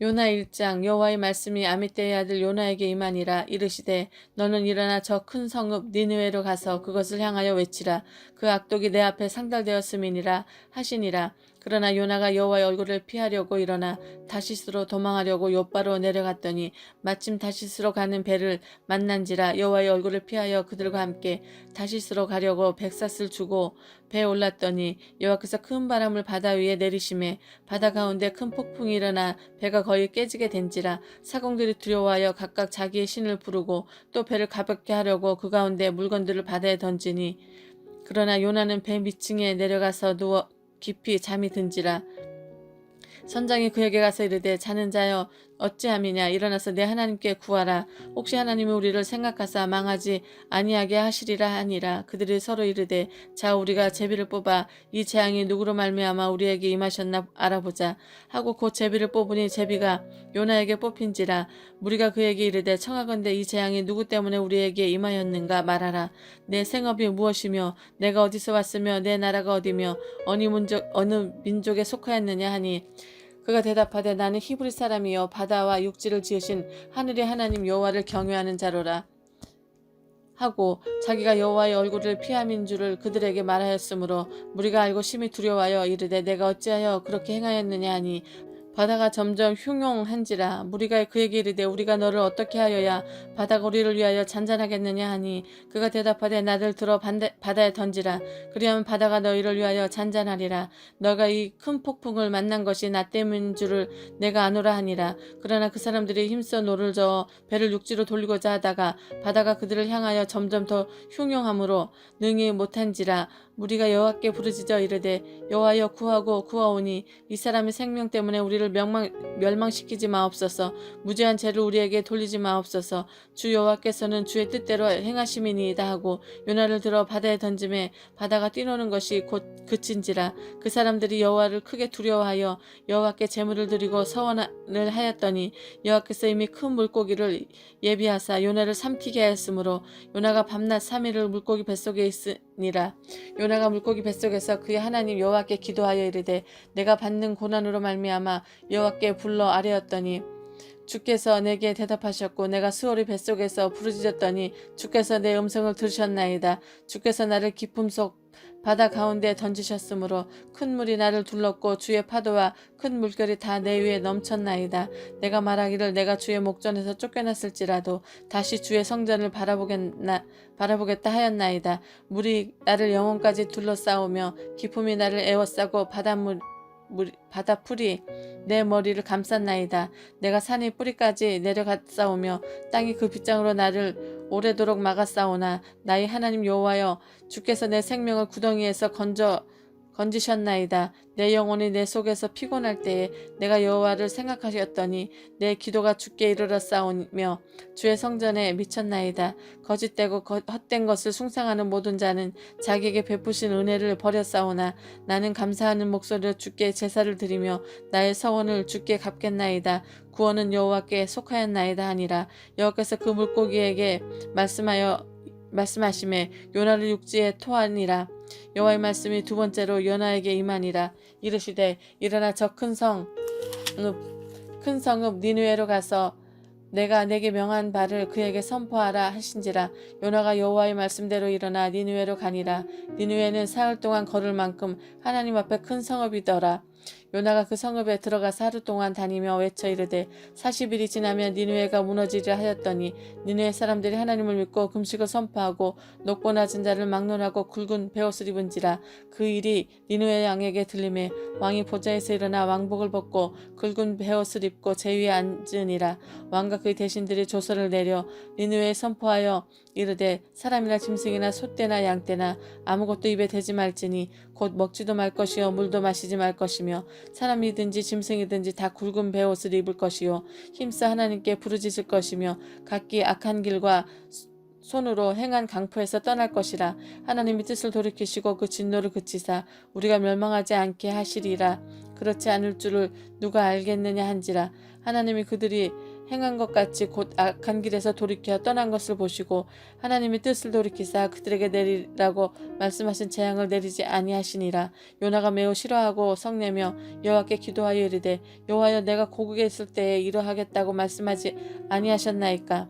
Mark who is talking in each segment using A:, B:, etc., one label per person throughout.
A: 요나 1장 여호와의 말씀이 아미떼의 아들 요나에게 임하니라 이르시되 너는 일어나 저 큰 성읍 니느웨로 가서 그것을 향하여 외치라. 그 악독이 내 앞에 상달되었음이니라 하시니라 그러나 요나가 여호와의 얼굴을 피하려고 일어나 다시스로 도망하려고 요바로 내려갔더니 마침 다시스로 가는 배를 만난지라 여호와의 얼굴을 피하여 그들과 함께 다시스로 가려고 백삿을 주고 배에 올랐더니 여호와께서 큰 바람을 바다 위에 내리심에 바다 가운데 큰 폭풍이 일어나 배가 거의 깨지게 된지라 사공들이 두려워하여 각각 자기의 신을 부르고 또 배를 가볍게 하려고 그 가운데 물건들을 바다에 던지니 그러나 요나는 배 밑층에 내려가서 누워 깊이 잠이 든지라. 선장이 그에게 가서 이르되 자는 자여 어찌함이냐? 일어나서 내 하나님께 구하라. 혹시 하나님이 우리를 생각하사 망하지 아니하게 하시리라 하니라. 그들이 서로 이르되 자 우리가 제비를 뽑아 이 재앙이 누구로 말미암아 우리에게 임하셨나 알아보자. 하고 곧 제비를 뽑으니 제비가 요나에게 뽑힌지라. 우리가 그에게 이르되 청하건대 이 재앙이 누구 때문에 우리에게 임하였는가 말하라. 내 생업이 무엇이며 내가 어디서 왔으며 내 나라가 어디며 어느 민족 어느 민족에 속하였느냐 하니 그가 대답하되 나는 히브리 사람이요 바다와 육지를 지으신 하늘의 하나님 여호와를 경외하는 자로라. 하고 자기가 여호와의 얼굴을 피함인 줄을 그들에게 말하였으므로 무리가 알고 심히 두려워하여 이르되 내가 어찌하여 그렇게 행하였느냐 하니 바다가 점점 흉용한지라 무리가 그에게 이르되 우리가 너를 어떻게 하여야 바다가 우리를 위하여 잔잔하겠느냐 하니 그가 대답하되 나를 들어 반대, 바다에 던지라. 그리하면 바다가 너희를 위하여 잔잔하리라. 너가 이 큰 폭풍을 만난 것이 나 때문인 줄을 내가 아노라 하니라. 그러나 그 사람들이 힘써 노를 저어 배를 육지로 돌리고자 하다가 바다가 그들을 향하여 점점 더 흉용함으로 능히 못한지라 무리가 여호와께 부르짖어 이르되 여호와여 구하고 구하오니 이 사람의 생명 때문에 우리를 명망, 멸망시키지 마옵소서. 무죄한 죄를 우리에게 돌리지 마옵소서. 주 여호와께서는 주의 뜻대로 행하심이니이다 하고 요나를 들어 바다에 던짐에 바다가 뛰노는 것이 곧 그친지라. 그 사람들이 여호와를 크게 두려워하여 여호와께 제물을 드리고 서원을 하였더니 여호와께서 이미 큰 물고기를 예비하사 요나를 삼키게 하였으므로 요나가 밤낮 삼일을 물고기 뱃속에 있으 니라 요나가 물고기 뱃속에서 그의 하나님 여호와께 기도하여 이르되 내가 받는 고난으로 말미암아 여호와께 불러 아뢰었더니 주께서 내게 대답하셨고 내가 수월이 뱃속에서 부르짖었더니 주께서 내 음성을 들으셨나이다. 주께서 나를 깊음 속 바다 가운데 던지셨으므로 큰 물이 나를 둘렀고 주의 파도와 큰 물결이 다 내 위에 넘쳤나이다. 내가 말하기를 내가 주의 목전에서 쫓겨났을지라도 다시 주의 성전을 바라보겠나, 바라보겠다 하였나이다. 물이 나를 영혼까지 둘러싸우며 기품이 나를 에워싸고 바닷물 물, 바다 풀이 내 머리를 감쌌나이다. 내가 산이 뿌리까지 내려갔사오며 땅이 그 빗장으로 나를 오래도록 막았사오나 나의 하나님 여호와여 주께서 내 생명을 구덩이에서 건져 건지셨나이다. 내 영혼이 내 속에서 피곤할 때에 내가 여호와를 생각하셨더니 내 기도가 주께 이르렀사오며 주의 성전에 미쳤나이다. 거짓되고 거, 헛된 것을 숭상하는 모든 자는 자기에게 베푸신 은혜를 버렸사오나 나는 감사하는 목소리로 주께 제사를 드리며 나의 서원을 주께 갚겠나이다. 구원은 여호와께 속하였나이다 하니라. 여호와께서 그 물고기에게 말씀하여 말씀하심에 요나를 육지에 토하니라. 여호와의 말씀이 두 번째로 요나에게 임하니라. 이르시되 일어나 저 큰 성읍 큰 성읍 니누에로 가서 내가 내게 명한 바를 그에게 선포하라 하신지라. 요나가 여호와의 말씀대로 일어나 니누에로 가니라. 니누에는 사흘 동안 걸을 만큼 하나님 앞에 큰 성읍이더라 요나가 그 성읍에 들어가서 하루 동안 다니며 외쳐 이르되 40일이 지나면 니누에가 무너지려 하였더니 니누의 사람들이 하나님을 믿고 금식을 선포하고 높고 낮은 자를 막론하고 굵은 베옷을 입은지라 그 일이 니누의 왕에게 들림에 왕이 보좌에서 일어나 왕복을 벗고 굵은 베옷을 입고 제 위에 앉으니라. 왕과 그의 대신들이 조서를 내려 니누에 선포하여 이르되 사람이나 짐승이나 소떼나 양떼나 아무것도 입에 대지 말지니 곧 먹지도 말 것이요 물도 마시지 말 것이며 사람이든지 짐승이든지 다 굵은 베옷을 입을 것이요. 힘써 하나님께 부르짖을 것이며 각기 악한 길과 손으로 행한 강포에서 떠날 것이라 하나님이 뜻을 돌이키시고 그 진노를 그치사 우리가 멸망하지 않게 하시리라. 그렇지 않을 줄을 누가 알겠느냐 한지라. 하나님이 그들이 행한 것 같이 곧 악한 길에서 돌이켜 떠난 것을 보시고 하나님이 뜻을 돌이키사 그들에게 내리라고 말씀하신 재앙을 내리지 아니하시니라. 요나가 매우 싫어하고 성내며 여호와께 기도하여 이르되 여호와여 내가 고국에 있을 때에 이러하겠다고 말씀하지 아니하셨나이까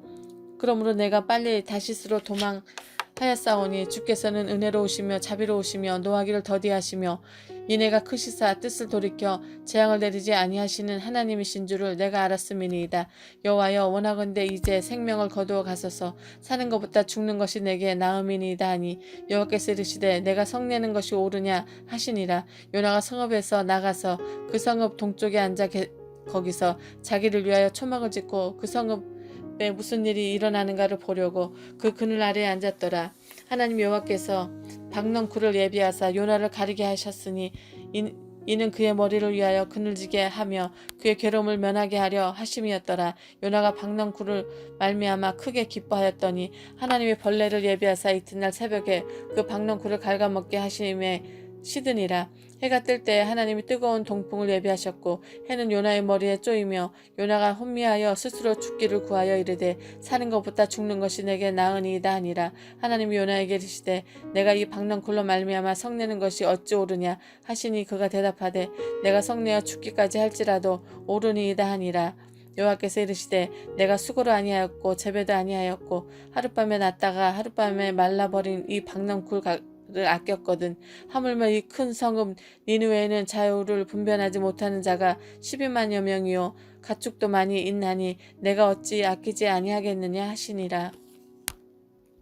A: 그러므로 내가 빨리 다시스로 도망하였사오니 주께서는 은혜로우시며 자비로우시며 노하기를 더디하시며 이내가 크시사 뜻을 돌이켜 재앙을 내리지 아니하시는 하나님이신 줄을 내가 알았음이니이다. 여호와여 원하건대 이제 생명을 거두어 가소서 사는 것보다 죽는 것이 내게 나음이니이다 하니 여호와께서 이르시되 내가 성내는 것이 옳으냐 하시니라 요나가 성읍에서 나가서 그 성읍 동쪽에 앉아 게, 거기서 자기를 위하여 초막을 짓고 그 성읍 에 무슨 일이 일어나는가를 보려고 그 그늘 아래에 앉았더라 하나님 여호와께서 박넝쿨을 예비하사 요나를 가리게 하셨으니 이, 이는 그의 머리를 위하여 그늘지게 하며 그의 괴로움을 면하게 하려 하심이었더라. 요나가 박넝쿨을 말미암아 크게 기뻐하였더니 하나님의 벌레를 예비하사 이튿날 새벽에 그 박넝쿨을 갉아먹게 하심에 시드니라. 해가 뜰 때 하나님이 뜨거운 동풍을 예비하셨고 해는 요나의 머리에 쪼이며 요나가 혼미하여 스스로 죽기를 구하여 이르되 사는 것보다 죽는 것이 내게 나으니이다 하니라. 하나님이 요나에게 이르시되 내가 이 박넝쿨로 말미암아 성내는 것이 어찌 옳으냐 하시니 그가 대답하되 내가 성내어 죽기까지 할지라도 옳으니이다 하니라. 여호와께서 이르시되 내가 수고를 아니하였고 재배도 아니하였고 하룻밤에 났다가 하룻밤에 말라버린 이 박넝쿨 를 아꼈거든. 하물며 이 큰 성읍 니누에는 자유를 분변하지 못하는 자가 12만여 명이요. 가축도 많이 있나니 내가 어찌 아끼지 아니하겠느냐 하시니라